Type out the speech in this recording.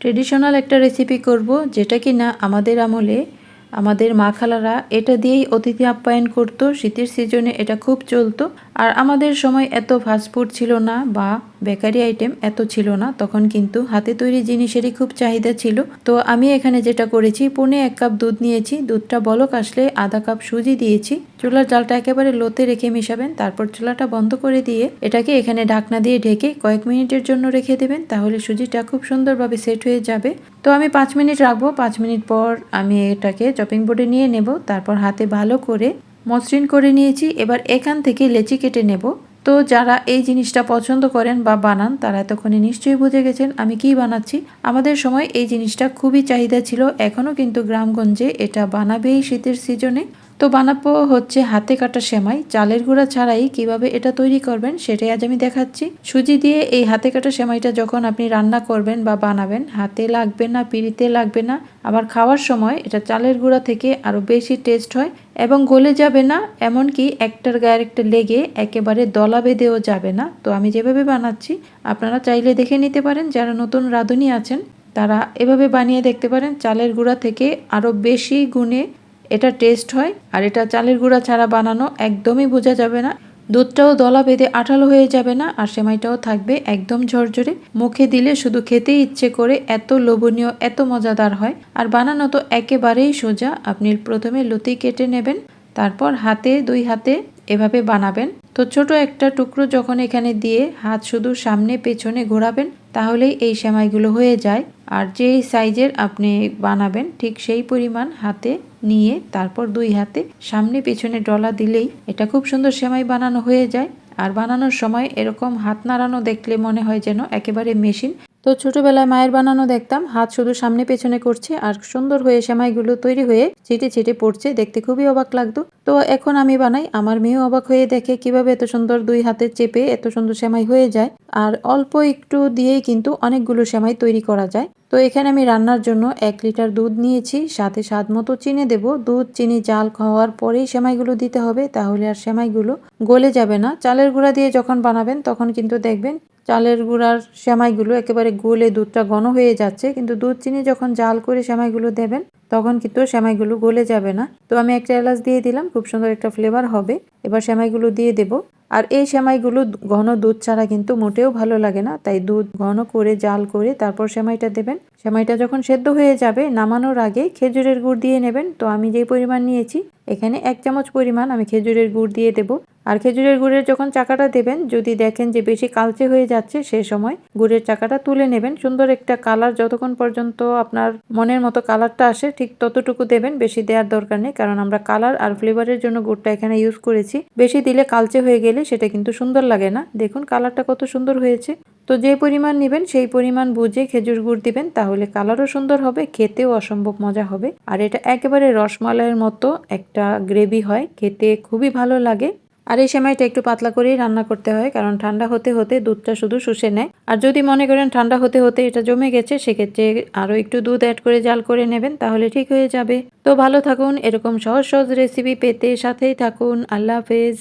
Traditional একটা recipe করব, যেটা কি না আমাদের আমলে আমাদের মা খালারা এটা দিয়েই অতিথি আপ্যায়ন করতো, শীতের সিজনে এটা খুব চলতো। আর আমাদের সময় এত ফাস্টফুড ছিল না বা বেকারি আইটেম এত ছিল না, তখন কিন্তু হাতে তৈরি জিনিসেরই খুব চাহিদা ছিল। তো আমি এখানে যেটা করেছি, পনে এক কাপ দুধ নিয়েছি। দুধটা বলক আসলে আধা কাপ সুজি দিয়েছি। চুলার জালটা একেবারে লোতে রেখে মিশাবেন, তারপর চুলাটা বন্ধ করে দিয়ে এটাকে এখানে ঢাকনা দিয়ে ঢেকে কয়েক মিনিটের জন্য রেখে দেবেন, তাহলে সুজিটা খুব সুন্দরভাবে সেট হয়ে যাবে। তো আমি পাঁচ মিনিট রাখব, পাঁচ মিনিট পর আমি এটাকে চপিং বোর্ডে নিয়ে নেব, তারপর হাতে ভালো করে মসৃণ করে নিয়েছি, এবার এখান থেকে লেচি কেটে নেব। তো যারা এই জিনিসটা পছন্দ করেন বা বানান, তারা এতক্ষণে নিশ্চয়ই বুঝে গেছেন আমি কি বানাচ্ছি। আমাদের সময় এই জিনিসটা খুবই চাহিদা ছিল, এখনও কিন্তু গ্রামগঞ্জে এটা বানাবেই শীতের সিজনে। তো বানাবো হচ্ছে হাতে কাটা সেমাই। চালের গুঁড়া ছাড়াই কীভাবে এটা তৈরি করবেন সেটাই আজ আমি দেখাচ্ছি। সুজি দিয়ে এই হাতে কাটা সেমাইটা যখন আপনি রান্না করবেন বা বানাবেন, হাতে লাগবে না, পিড়িতে লাগবে না, আবার খাওয়ার সময় এটা চালের গুঁড়া থেকে আরও বেশি টেস্ট হয় এবং গলে যাবে না, এমনকি একটার গায়ে একটা লেগে একেবারে দলা বেঁধেও যাবে না। তো আমি যেভাবে বানাচ্ছি, আপনারা চাইলে দেখে নিতে পারেন, যারা নতুন রাঁধুনি আছেন, তারা এভাবে বানিয়ে দেখতে পারেন, চালের গুঁড়া থেকে আরও বেশি গুণে এটা টেস্ট হয় আর এটা চালের গুঁড়া ছাড়া বানানো একদমই বোঝা যাবে না। দুধটাও দলা বেঁধে আঠালো হয়ে যাবে না আর সেমাইটাও থাকবে একদম ঝরঝরে। মুখে দিলে শুধু খেতেই ইচ্ছে করে এত লোভনীয়, এত মজাদার হয়। আর বানানো তো একেবারেই সোজা। আপনি প্রথমে লতি কেটে নেবেন, তারপর হাতে, দুই হাতে এভাবে বানাবেন। তো ছোট একটা টুকরো যখন এখানে দিয়ে হাত শুধু সামনে পেছনে ঘোরাবেন, তাহলেই এই সেমাইগুলো হয়ে যায়। আর যেই সাইজের আপনি বানাবেন, ঠিক সেই পরিমাণ হাতে নিয়ে তারপর দুই হাতে সামনে পেছনে ডলা দিলেই এটা খুব সুন্দর সেমাই বানানো হয়ে যায়। আর বানানোর সময় এরকম হাত নাড়ানো দেখলে মনে হয় যেন একেবারে মেশিন। তো ছোটবেলায় মায়ের বানানো দেখতাম, হাত শুধু সামনে পেছনে করছে আর সুন্দর হয়ে সেমাইগুলো তৈরি হয়ে ছিটে ছিটে পড়ছে, দেখতে খুবই অবাক লাগতো। তো এখন আমি বানাই, আমার মেয়েও অবাক হয়ে দেখে কীভাবে এত সুন্দর দুই হাতে চেপে এত সুন্দর সেমাই হয়ে যায়। আর অল্প একটু দিয়েই কিন্তু অনেকগুলো সেমাই তৈরি করা যায়। তো এখানে আমি রান্নার জন্য এক লিটার দুধ নিয়েছি, সাথে স্বাদ মতো চিনি দেব। দুধ, চিনি, জাল খাওয়ার পরেই সেমাইগুলো দিতে হবে, তাহলে আর সেমাইগুলো গলে যাবে না। চালের গুঁড়া দিয়ে যখন বানাবেন, তখন কিন্তু দেখবেন চালের গুঁড়ার সেমাইগুলো একেবারে গলে দুধটা ঘন হয়ে যাচ্ছে। কিন্তু দুধ, চিনি যখন জাল করে সেমাইগুলো দেবেন, তখন কিন্তু সেমাইগুলো গলে যাবে না। তো আমি একটা এলাচ দিয়ে দিলাম, খুব সুন্দর একটা ফ্লেভার হবে। এবার সেমাইগুলো দিয়ে দেব। আর এই সেমাইগুলো ঘন দুধ ছাড়া কিন্তু মোটেও ভালো লাগে না। তাই দুধ ঘন করে, জাল করে তারপর সেমাইটা দেবেন। সেমাইটা যখন সেদ্ধ হয়ে যাবে, নামানোর আগে খেজুরের গুড় দিয়ে নেবেন। তো আমি যে পরিমাণ নিয়েছি, এখানে এক চামচ পরিমাণ আমি খেজুরের গুড় দিয়ে দেব। আর খেজুরের গুড়ের যখন চাকাটা দেবেন, যদি দেখেন যে বেশি কালচে হয়ে যাচ্ছে সে সময় গুড়ের চাকাটা তুলে নেবেন। সুন্দর একটা কালার যতক্ষণ পর্যন্ত আপনার মনের মতো কালারটা আসে, ঠিক ততটুকু দেবেন, বেশি দেওয়ার দরকার নেই। কারণ আমরা কালার আর ফ্লেভারের জন্য গুড়টা এখানে ইউজ করেছি। বেশি দিলে কালচে হয়ে গেলে সেটা কিন্তু সুন্দর লাগে না। দেখুন কালারটা কত সুন্দর হয়েছে। তো যে পরিমাণ নেবেন, সেই পরিমাণ বুঝে খেজুর গুড় দিবেন, তাহলে কালারও সুন্দর হবে, খেতেও অসম্ভব মজা হবে। আর এটা একেবারে রসমালাইয়ের মতো একটা গ্রেভি হয়, খেতে খুবই ভালো লাগে। আর এই সময়টা একটু পাতলা করেই রান্না করতে হয়, কারণ ঠান্ডা হতে হতে দুধটা শুধু শুষে নেয়। আর যদি মনে করেন ঠান্ডা হতে হতে এটা জমে গেছে, সেক্ষেত্রে আরও একটু দুধ অ্যাড করে জাল করে নেবেন, তাহলে ঠিক হয়ে যাবে। তো ভালো থাকুন, এরকম সহজ সহজ রেসিপি পেতে সাথেই থাকুন। আল্লাহ হাফেজ।